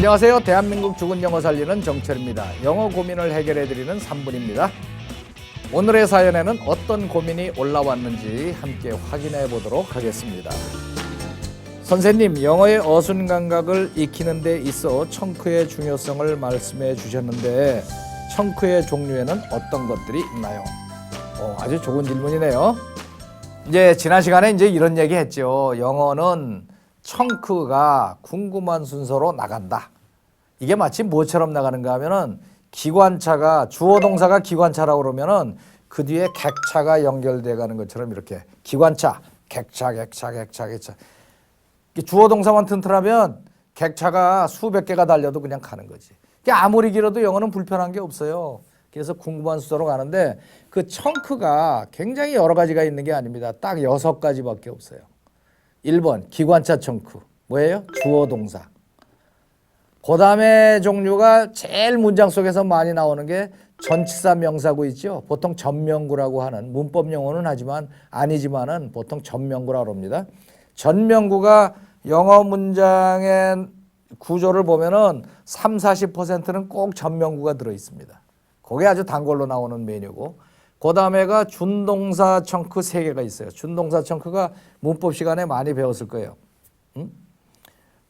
안녕하세요. 대한민국 죽은 영어 살리는 정철입니다. 영어 고민을 해결해 드리는 3분입니다. 오늘의 사연에는 어떤 고민이 올라왔는지 함께 확인해 보도록 하겠습니다. 선생님, 영어의 어순 감각을 익히는 데 있어 청크의 중요성을 말씀해 주셨는데 청크의 종류에는 어떤 것들이 있나요? 어, 아주 좋은 질문이네요. 이제 지난 시간에 이제 이런 얘기 했죠. 영어는 청크가 궁금한 순서로 나간다. 이게 마치 뭐처럼 나가는가 하면은 기관차가 주어 동사가 기관차라고 그러면은 그 뒤에 객차가 연결돼 가는 것처럼 이렇게 기관차, 객차, 객차, 객차, 객차. 주어 동사만 튼튼하면 객차가 수백 개가 달려도 그냥 가는 거지. 이게 아무리 길어도 영어는 불편한 게 없어요. 그래서 궁금한 순서로 가는데 그 청크가 굉장히 여러 가지가 있는 게 아닙니다. 딱 여섯 가지밖에 없어요. 1번 기관차 청크. 뭐예요? 주어 동사. 그 다음에 종류가 제일 문장 속에서 많이 나오는 게 전치사 명사구 있죠. 보통 전명구라고 하는 문법 용어는 하지만 아니지만은 보통 전명구라고 합니다. 전명구가 영어 문장의 구조를 보면은 3, 40%는 꼭 전명구가 들어 있습니다. 그게 아주 단골로 나오는 메뉴고 그 다음에가 준동사 청크 세 개가 있어요. 준동사 청크가 문법 시간에 많이 배웠을 거예요. 응?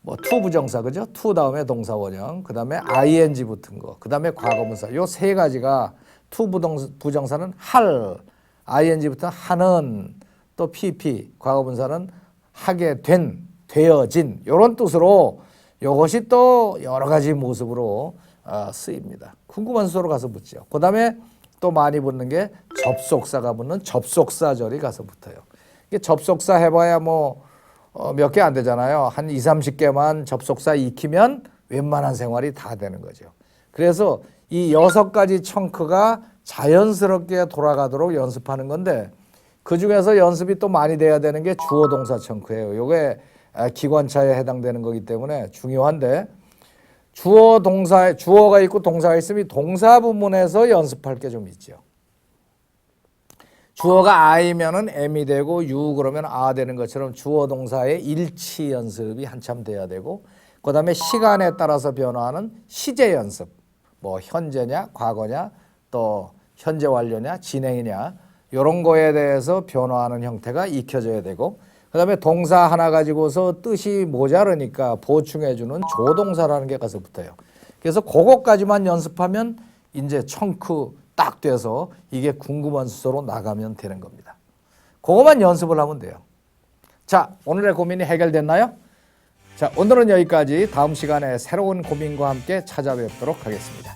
뭐투 부정사 그죠? 투 다음에 동사 원형, 그 다음에 ing 붙은 거, 그 다음에 과거분사. 요 세 가지가 투 부동사 부정사는 할, ing 붙은 하는, 또 pp 과거분사는 하게 된, 되어진 요런 뜻으로 요것이 또 여러 가지 모습으로 어, 쓰입니다. 궁금한 수로 가서 붙죠. 그 다음에 또 많이 붙는 게 접속사가 붙는 접속사절이 가서 붙어요. 이게 접속사 해봐야 뭐 어, 몇개 안 되잖아요. 한 2, 30개만 접속사 익히면 웬만한 생활이 다 되는 거죠. 그래서 이 여섯 가지 청크가 자연스럽게 돌아가도록 연습하는 건데 그 중에서 연습이 또 많이 돼야 되는 게 주어 동사 청크예요. 요게 아, 기관차에 해당되는 거기 때문에 중요한데 주어 동사 주어가 있고 동사가 있으면 이 동사 부문에서 연습할 게 좀 있죠. 주어가 I면은 M이 되고 you 그러면 아 되는 것처럼 주어 동사의 일치 연습이 한참 돼야 되고 그다음에 시간에 따라서 변화하는 시제 연습 뭐 현재냐 과거냐 또 현재 완료냐 진행이냐 이런 거에 대해서 변화하는 형태가 익혀져야 되고 그다음에 동사 하나 가지고서 뜻이 모자르니까 보충해 주는 조동사라는 게 가서 붙어요. 그래서 그것까지만 연습하면 이제 청크 딱 돼서 이게 궁금한 수서로 나가면 되는 겁니다. 그것만 연습을 하면 돼요. 자, 오늘의 고민이 해결됐나요? 자, 오늘은 여기까지 다음 시간에 새로운 고민과 함께 찾아뵙도록 하겠습니다.